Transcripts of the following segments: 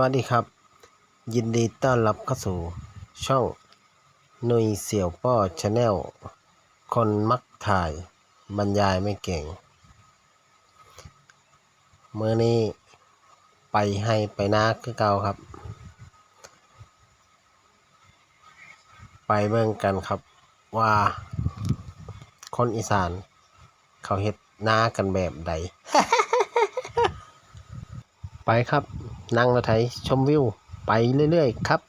วัสดีครับ ยินดีต้อนรับเข้าสู่ช่องหนุยเสี่ยวป้อชาแนลคนมักถ่ายบรรยายไม่เก่ง เมื่อนี้ไปให้ไปนาคือเก่าครับ ไปเบิ่งกันครับว่า คนอีสาน เขาเฮ็ดนากันแบบใด ไปครับ นั่งรถไถชมวิว ไปเรื่อย ๆ ครับ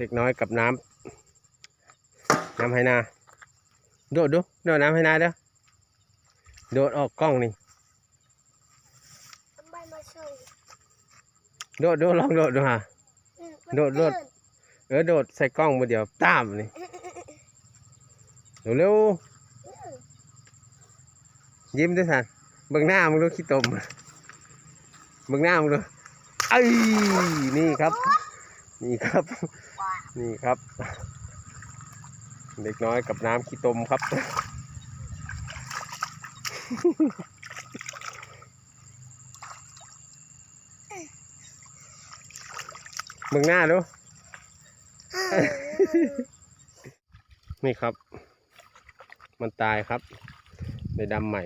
เด็กน้อยกับน้ำน้ำให้นาโดดดูโดดน้ำให้นาเด้อโดดออกกล้องนี่ทำไมมาส่งโดดโดดลองโดดดูฮะอืมโดดโดดเออโดดใส่กล้องมาเดียวตามนี่เร็วเร็วๆยิ้มด้วยสันเบิ่งหน้ามึงดูขี้ตมเบิ่งหน้ามึงดูเอ้ยนี่ครับ นี่ครับ นี่ครับ เด็กน้อยกับน้ำขี้ตมครับเบิ่งหน้าดู นี่ครับ มันตายครับในดำใหม่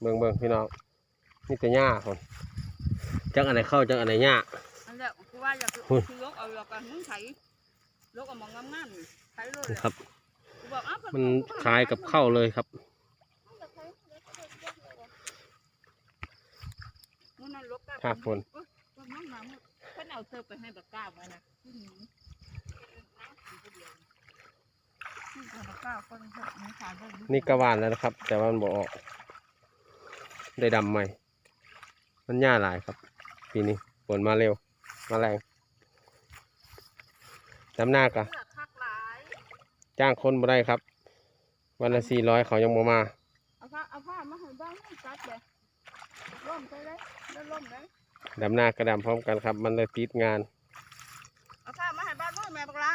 เบิ่งเบิ่งพี่น้อง นี่แต่หญ้าคนจักอันไหนเข้าจักอันไหนหญ้า วกูว่าอยากหุ้ยคือลกเอาแล้วกันมึงไถลกเอามองงามๆนี่ไถโลดนี่เลยครับกูบอกอ้าวมันคล้ายกับข้าวเลยครับมึงนั่นลกกล้ภาคฝนเอ้ยว่าน้องน้ำเพิ่นเอาเธอไปให้บักก้าวไว้นะอืมนี่ก็บักก้าวคนหกนี่ขายได้ดีนี่กระวานแล้วนะครับ แต่ว่ามันบอกออก ได้ดำใหม่ มันหญ้าหลายครับ ปีนี้ฝนมาเร็ว มาแรงดำหน้ากะเลือกคักหลายจ้างคนบ่ได้ครับ วันละสี่ร้อยเขายังบ่มา เอาผ้าเอาผ้ามาให้บ้างจัดเลยร่มไปเลยแล้วร่มเลยดำหน้ากระดำพร้อมกันครับ มันเลยติดงาน เอาผ้ามาให้บ้านด้วยแม่บักละ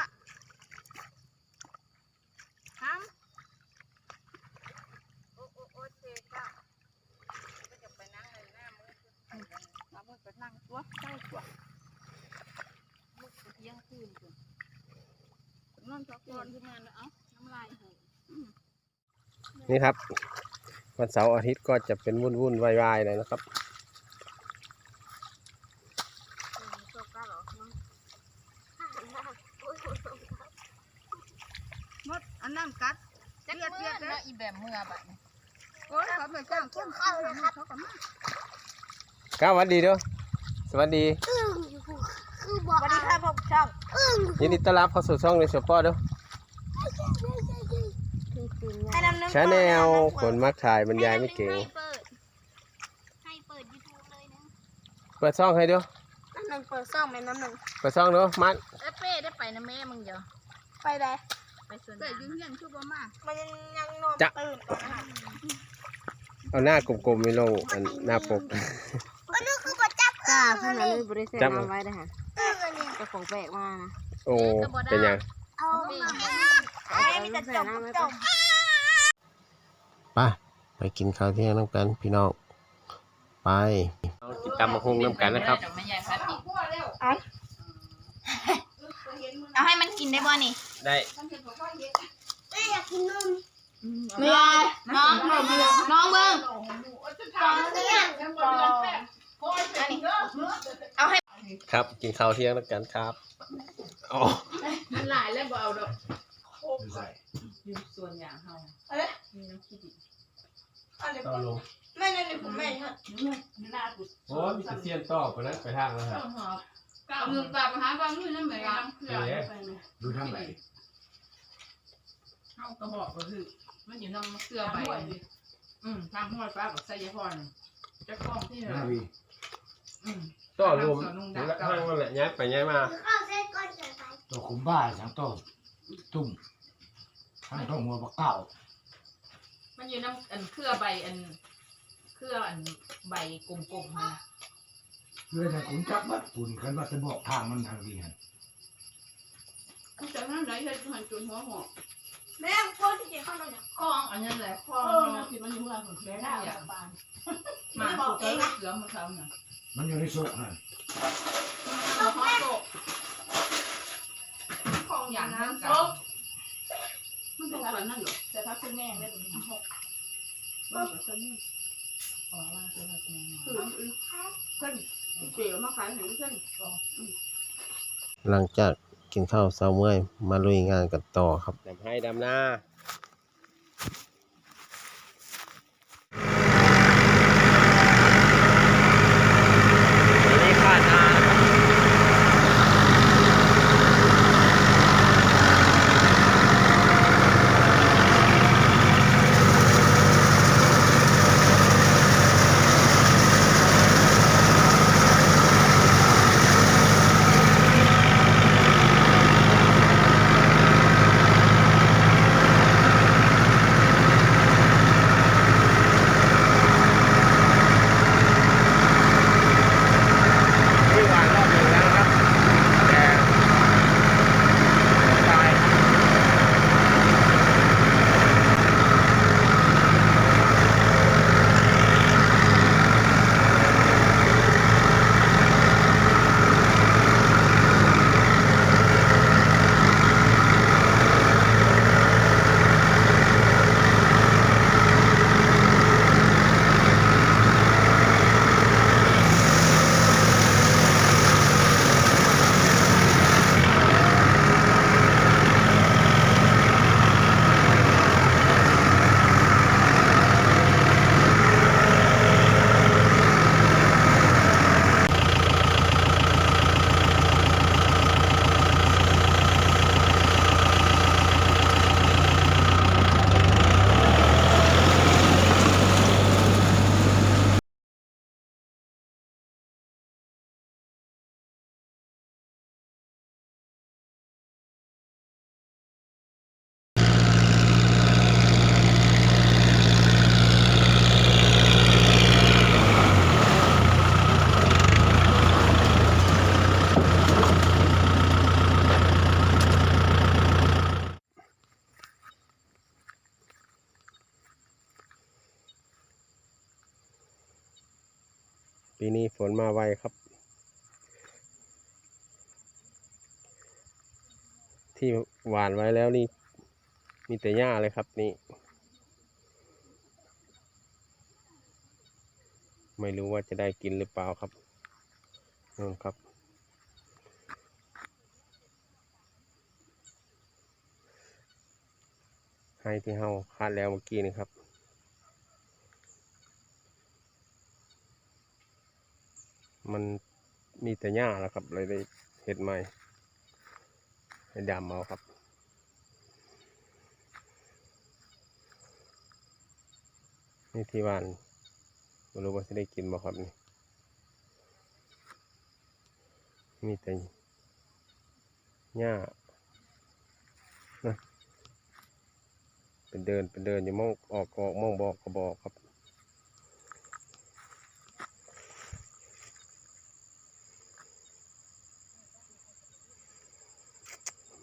ห้ามโอ้โอ้โอ้เจ๊จ้าก็จะไปนั่งเลยหน้ามือคือไปกันมามือไปนั่งตัวเจ้าตัวมือไปเที่ยงคืนคุณน อนสักคนที่งานแล้วเอ้าน้ำลายหูนี่ครับ วันเสาร์อาทิตย์ก็จะเป็นวุ่นวุ่นๆวายๆหน่อยนะครับตัวกล้าเหรอมดอันนั้นกัดจะเปียดเปียดแล้วอีแบบเมื่อบัดนี้โอ้ยเขาไปจ้างคนเข้าเลยครับเขาก็มาก้าวสวัสดีเด้อสวัสดี สวัสดีครับผมช่างอึ้งยินดีต้อนรับเข้าสู่ช่องในสปอร์ตเด้อให้น้ำนึงชาแนลคนมักถ่ายบรรยายไม่เก่งให้เปิดให้เปิดยูทูบเลยนะเปิดช่องให้เด้อน้ำหนึ่งเปิดซ่องไหมน้ำหนึ่งเปิดช่องเด้อมันเอ้เป้ได้ไปนะแม่มึงเดี๋ยวไปเลยไปสวนเกิดยุ่งยังชั่วบ่มากมันยังยังนอนจะตื่นก่อนนะคะเอาหน้ากลมๆไม่ลงอันหน้าปก ก็นึกคือประจับจ้าอึ้เพื่อนงน่ะเลเลยยบริษัทจับน้ำไว้นะคะ อึ้งอันนี้เจ้าของแปลกมานะโอ้เป็นหยังเอามาเอาลูกใส่น้ำไว้ปะไปไปกินข้าวเที่ยงน้ำกันพี่น้องไปกินตำมะฮงน้ำกันนะครับไม่ใหญ่ครับเอาเอาให้มันกินได้บ่นี่ได้แม่อยากกินนมไม่ได้น้องน้องเบิ้งเนี่ยเอาให้ ครับ กินข้าวเที่ยงน้ำกันครับอ๋อมันหลายแล้วบ่เอาดอกอยู่ส่วนอย่างเฮาอะไรมีน้ำขี้ดิบต่อลงแม่นั่นนี่ผมแม่ฮะหน้ากุศโอ้มีแต่เสียนต่อคนนั้นไปทางแล้วครับหอบเอาเงินปากมาหาความรู้นั่นเหมือนกันเอ๋ดูทางไหนเฮากระบอกก็คือมันอยู่น้ำมะเขือใบอืมทางห้วยฟ้ากับไซยพรเจ้าของที่หเหรน้าอวีอืม ต่อรวมแล้วทางนั่นแหละย้ายไปย้ายมาเข้าเส้นก้อนเกินไปตัวขุมบ้าสังโตตุ่มทั้งต้องหัวปลาเก่ามันอยู่น้ำอันเครือใบอันเครืออันใบกลมๆนะเพื่อจะขุนจับบัดขุนคันว่าจะบอกทางมันทางดีหันจากนั้นไหนเฮ็ดหันจนหัวหอกแม่คนที่กินข้าวมันอยากคลองอันนั้นแหละคลองมันที่มันอยู่เมืองของแกได้อะมาถูกแล้วเหลือมาทำน่ะ มันอยู่ในโซกนั่นเอาฮอตโตะคลองอย่างนั้นกันมันเป็นแบบนั้นเหรอแต่ถ้าคุณแม่ได้เป็นหกว่าแบบนี้อ๋อว่าจะแบบนี้คือเพิ่นเตี๋ยวมาขายให้เพิ่นหลังจากกินข้าวเช้าเมื่อยมาลุยงานกันต่อครับดำให้ดำหน้า ปีนี้ฝนมาไวครับ ที่หวานไว้แล้วนี่ มีแต่หญ้าเลยครับนี่ ไม่รู้ว่าจะได้กินหรือเปล่าครับนู่นครับ ให้ที่เฮาคาดแล้วเมื่อกี้นี่ครับ มันมีแต่หญ้าแล้วครับ เลยได้เห็ดใหม่ให้ดำเอาครับ นี่ที่บ้านไม่รู้ว่าจะได้กินบ่ครับนี่มีแต่หญ้านะเป็นเดินเป็นเดินอย่ามองออกออกมองบอกก็บอกครับ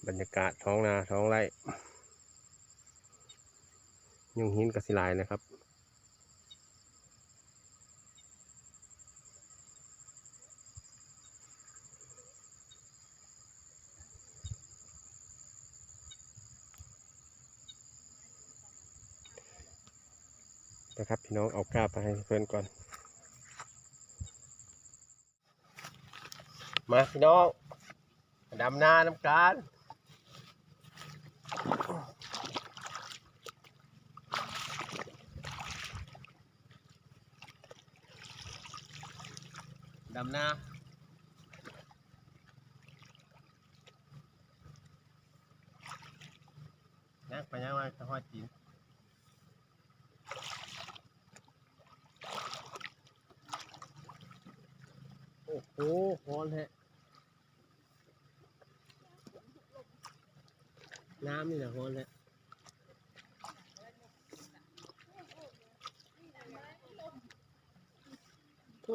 บรรยากาศท้องนาท้องไร่ยุงหินกระสิลายนะครับนะครับพี่น้องเอากล้าไปให้เพื่อนก่อน มาพี่น้องดำนาน้ำการ ดำนานักไปยังไงจะหอดจีนโอ้โหร้อนแฮะน้ำนี่แหละร้อนแฮะ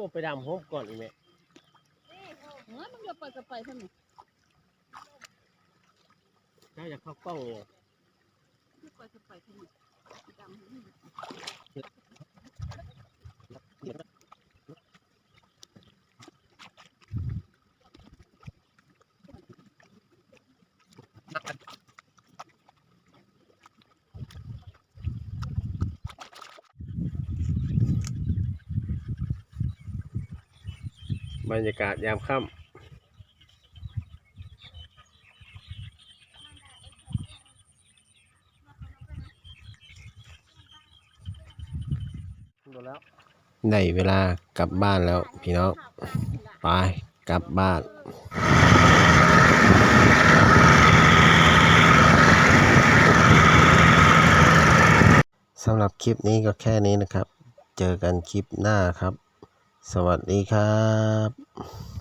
ทั่วไปดำฮบก่อนอีกไหมเฮ้ยมันจะไปก็ไปท่านนี่น่าจะเข้ากล้องเลยจะไปก็ไปท่านนี่ดำ บรรยากาศยามค่ำได้เวลากลับบ้านแล้วพี่น้อง ไปกลับบ้านสำหรับคลิปนี้ก็แค่นี้นะครับ เจอกันคลิปหน้าครับ สวัสดีครับ